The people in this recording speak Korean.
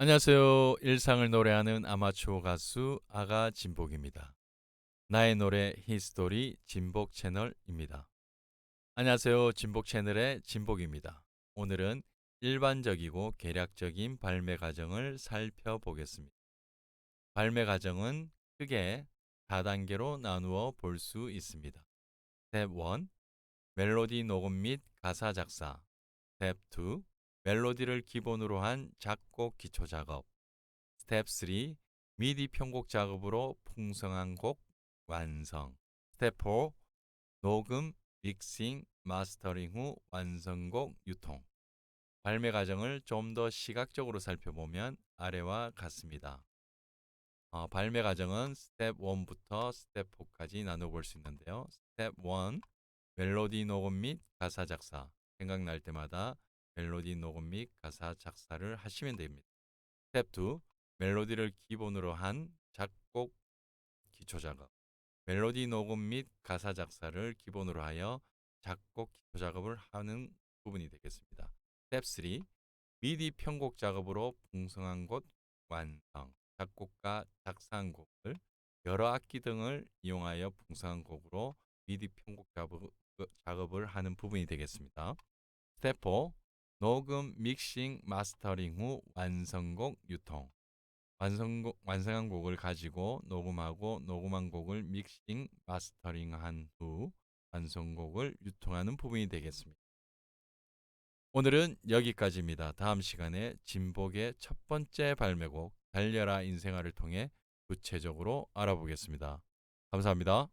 안녕하세요. 일상을 노래하는 아마추어 가수 아가 진복입니다. 나의 노래 히스토리 진복 채널입니다. 안녕하세요. 진복 채널의 진복입니다. 오늘은 일반적이고 계략적인 발매 과정을 살펴보겠습니다. 발매 과정은 크게 4단계로 나누어 볼 수 있습니다. 스텝 1. 멜로디 녹음 및 가사 작사. 스텝 2. 멜로디를 기본으로 한 작곡 기초 작업. 스텝 3. 미디 편곡 작업으로 풍성한 곡 완성. 스텝 4. 녹음, 믹싱, 마스터링 후 완성곡 유통. 발매 과정을 좀 더 시각적으로 살펴보면 아래와 같습니다. 어, 발매 과정은 스텝 1부터 스텝 4까지 나눠볼 수 있는데요. 스텝 1. 멜로디 녹음 및 가사 작사. 생각날 때마다 멜로디 녹음 및 가사 작사를 하시면 됩니다. 스텝 2. 멜로디를 기본으로 한 작곡 기초 작업. 멜로디 녹음 및 가사 작사를 기본으로 하여 작곡 기초 작업을 하는 부분이 되겠습니다. 스텝 3. 미디 편곡 작업으로 풍성한 곳 완성. 작곡가 작사한 곡을 여러 악기 등을 이용하여 풍성한 곡으로 미디 편곡 작업- 작업을 하는 부분이 되겠습니다. 스텝 4. 녹음, 믹싱, 마스터링 후 완성곡 유통. 완성곡, 완성한 곡을 가지고 녹음하고 녹음한 곡을 믹싱, 마스터링한 후 완성곡을 유통하는 부분이 되겠습니다. 오늘은 여기까지입니다. 다음 시간에 진복의 첫 번째 발매곡 달려라 인생아를 통해 구체적으로 알아보겠습니다. 감사합니다.